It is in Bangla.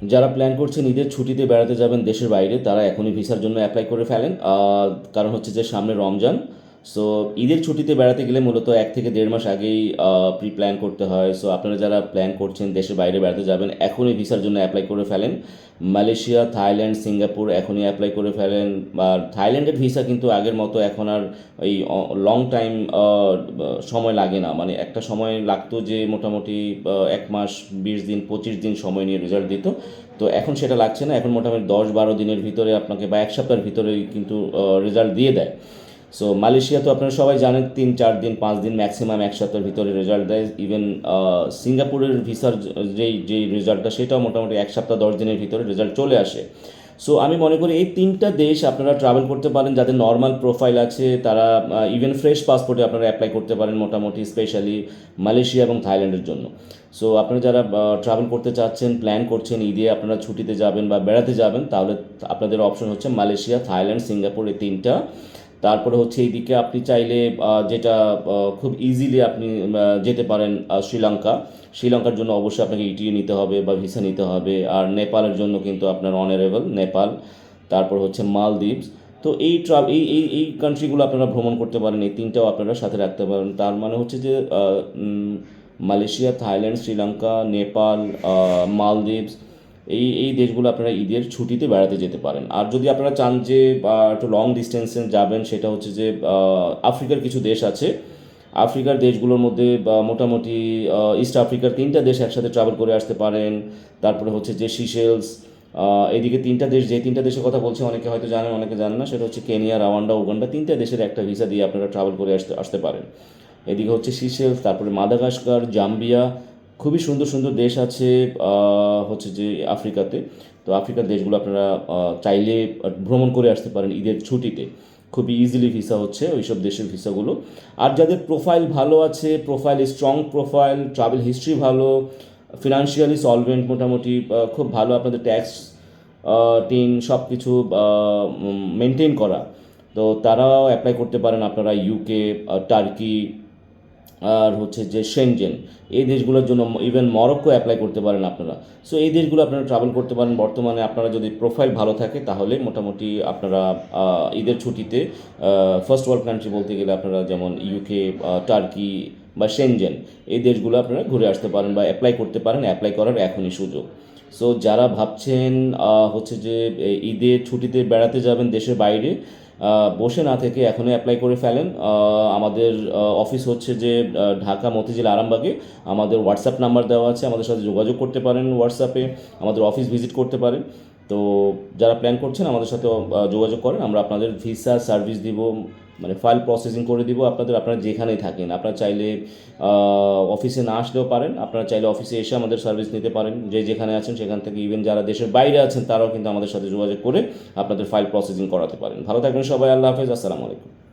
যারা প্ল্যান করছেন ঈদের ছুটিতে বেড়াতে যাবেন দেশের বাইরে, তারা এখনই ভিসার জন্য অ্যাপ্লাই করে ফেলেন। কারণ হচ্ছে যে সামনে রমজান সো ঈদের ছুটিতে বেড়াতে গেলে মূলত এক থেকে দেড় মাস আগেই প্রি প্ল্যান করতে হয়। সো আপনারা যারা প্ল্যান করছেন দেশের বাইরে বেড়াতে যাবেন, এখনই ভিসার জন্য অ্যাপ্লাই করে ফেলেন। মালয়েশিয়া, থাইল্যান্ড, সিঙ্গাপুর এখনই অ্যাপ্লাই করে ফেলেন। বা থাইল্যান্ডের ভিসা কিন্তু আগের মতো এখন আর এই লং টাইম সময় লাগে না। মানে একটা সময় লাগতো যে মোটামুটি এক মাস, বিশ দিন, পঁচিশ দিন সময় নিয়ে রেজাল্ট দিত। তো এখন সেটা লাগছে না। এখন মোটামুটি দশ বারো দিনের ভিতরে আপনাকে বা এক সপ্তাহের ভিতরেই কিন্তু রেজাল্ট দিয়ে দেয়। সো মালয়েশিয়া তো আপনারা সবাই জানেন, তিন, চার দিন, পাঁচ দিন ম্যাক্সিমাম এক সপ্তাহের ভিতরে রেজাল্ট দেয়। ইভেন সিঙ্গাপুরের ভিসার যেই যেই রেজাল্টটা সেটাও মোটামুটি এক সপ্তাহ, দশ দিনের ভিতরে রেজাল্ট চলে আসে। সো আমি মনে করি এই তিনটা দেশ আপনারা ট্রাভেল করতে পারেন, যাদের নর্মাল প্রোফাইল আছে, তারা ইভেন ফ্রেশ পাসপোর্টে আপনারা অ্যাপ্লাই করতে পারেন মোটামুটি স্পেশালি মালয়েশিয়া এবং থাইল্যান্ডের জন্য। সো আপনারা যারা ট্রাভেল করতে চাচ্ছেন প্ল্যান করছেন, ঈদে আপনারা ছুটিতে যাবেন বা বেড়াতে যাবেন, তাহলে আপনাদের অপশন হচ্ছে মালয়েশিয়া থাইল্যান্ড সিঙ্গাপুর এই তিনটা। তারপরে হচ্ছে এইদিকে আপনি চাইলে যেটা খুব ইজিলি আপনি যেতে পারেন শ্রীলঙ্কা। শ্রীলঙ্কার জন্য অবশ্যই আপনাকে ইটিএ নিতে হবে বা ভিসা নিতে হবে। আর নেপালের জন্য কিন্তু আপনার অনারেবল নেপাল। তারপর হচ্ছে মালদ্বীপস। তো এই ট্রাভ এই এই এই কান্ট্রিগুলো আপনারা ভ্রমণ করতে পারেন, এই তিনটাও আপনারা সাথে রাখতে পারেন। তার মানে হচ্ছে যে মালয়েশিয়া, থাইল্যান্ড, শ্রীলঙ্কা, নেপাল মালদ্বীপস এই এই দেশগুলো আপনারা ঈদের ছুটিতে বেড়াতে যেতে পারেন। আর যদি আপনারা চান যে, বা একটু লং ডিস্টেন্সে যাবেন, সেটা হচ্ছে যে আফ্রিকার কিছু দেশ আছে। আফ্রিকার দেশগুলোর মধ্যে মোটামুটি ইস্ট আফ্রিকার তিনটা দেশ একসাথে ট্রাভেল করে আসতে পারেন। তারপরে হচ্ছে যে সিশেলস এদিকে তিনটা দেশ, যে তিনটা দেশের কথা বলছে, অনেকে হয়তো জানেন, অনেকে জানেন না, সেটা হচ্ছে কেনিয়া, রাওয়ান্ডা, উগান্ডা, তিনটা দেশের একটা ভিসা দিয়ে আপনারা ট্রাভেল করে আসতে আসতে পারেন। এদিকে হচ্ছে সিশেলস তারপরে মাদাগাস্কার জাম্বিয়া খুবই সুন্দর সুন্দর দেশ আছে হচ্ছে যে আফ্রিকাতে। তো আফ্রিকার দেশগুলো আপনারা চাইলে ভ্রমণ করে আসতে পারেন ঈদের ছুটিতে। খুবই ইজিলি ভিসা হচ্ছে ওইসব দেশের ভিসাগুলো আর যাদের প্রোফাইল ভালো আছে profile strong profile travel history ভালো ফিনান্সিয়ালি সলভেন্ট মোটামুটি খুব ভালো আপনাদের ট্যাক্স টিন সব কিছু মেনটেন করা। তো তারাও অ্যাপ্লাই করতে পারেন আপনারা ইউকে টার্কি আর হচ্ছে যে সেনজেন এই দেশগুলোর জন্য ইভেন মরক্কো অ্যাপ্লাই করতে পারেন আপনারা। সো এই দেশগুলো আপনারা ট্রাভেল করতে পারেন। বর্তমানে আপনারা যদি প্রোফাইল ভালো থাকে, তাহলে মোটামুটি আপনারা ঈদের ছুটিতে ফার্স্ট ওয়ার্ল্ড কান্ট্রি বলতে গেলে আপনারা যেমন ইউকে টার্কি বা সেনজেন এই দেশগুলো আপনারা ঘুরে আসতে পারেন বা অ্যাপ্লাই করতে পারেন। অ্যাপ্লাই করার এখনই সুযোগ। সো যারা ভাবছেন হচ্ছে যে ঈদের ছুটিতে বেড়াতে যাবেন দেশের বাইরে বসে না থেকে এখনই অ্যাপ্লাই করে ফেলেন। আমাদের অফিস হচ্ছে যে ঢাকা মতিঝিল আরামবাগে। আমাদের হোয়াটসঅ্যাপ নাম্বার দেওয়া আছে, আমাদের সাথে যোগাযোগ করতে পারেন হোয়াটসঅ্যাপে আমাদের অফিস ভিজিট করতে পারেন। তো যারা প্ল্যান করছেন আমাদের সাথে যোগাযোগ করেন, আমরা আপনাদের ভিসা সার্ভিস দিব মানে ফাইল প্রসেসিং করে দিব, আপনাদের, আপনারা যেখানেই থাকেন। আপনারা চাইলে অফিসে না আসলেও পারেন, আপনারা চাইলে অফিসে এসে আমাদের সার্ভিস নিতে পারেন। যে যেখানে আছেন সেখান থেকে ইভেন যারা দেশের বাইরে আছেন, তারাও কিন্তু আমাদের সাথে যোগাযোগ করে আপনাদের ফাইল প্রসেসিং করাতে পারেন। ভালো থাকবেন সবাই, আল্লাহ হাফেজ, আসসালামু আলাইকুম।